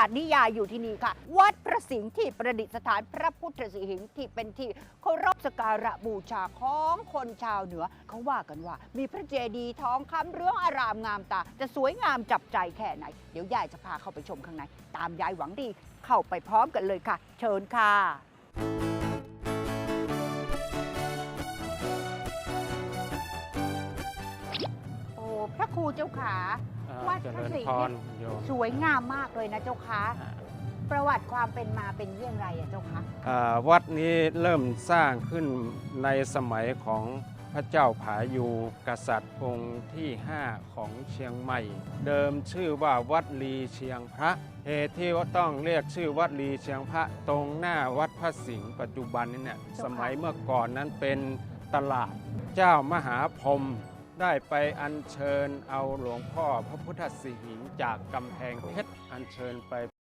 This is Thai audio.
านิยายอยู่ที่นี่ค่ะ วัดพระสิงห์ที่ประดิษฐานพระพุทธสิหิงที่เป็นที่เคารพสกการะบูชาของคนชาวเหนือ เขาว่ากันว่า มีพระเจดีย์ทองคำเรืองอารามงามตา จะสวยงามจับใจแค่ไหน เดี๋ยวยายจะพาเข้าไปชมข้างใน ตามยายหวังดีเข้าไปพร้อมกันเลยค่ะ เชิญค่ะ พระครูเจ้าขาอ่าวัดเจพระริญสิงห์พเนี่ยรโยม สวยงามมากเลยนะเจ้าคะอ่า ประวัติความเป็นมาเป็นเยี่ยงไรอะเจ้าคะอ่าวัดนี้เริ่มสร้างขึ้นในสมัยของพระเจ้าผายูกษัตริย์องค์ที่ 5 ของเชียงใหม่ เดิมชื่อว่าวัดลีเชียงพระเหตุที่ว่าต้องเรียกชื่อวัดลีเชียงพระตรงหน้าวัดพระสิงห์ปัจจุบันนี้เนี่ยสมัยเมื่อก่อนนั้นเป็นตลาดเจ้ามหาพรหม ได้ไปอัญเชิญเอาหลวงพ่อพระพุทธสิหิงจากกำแพงเพชรอัญเชิญไป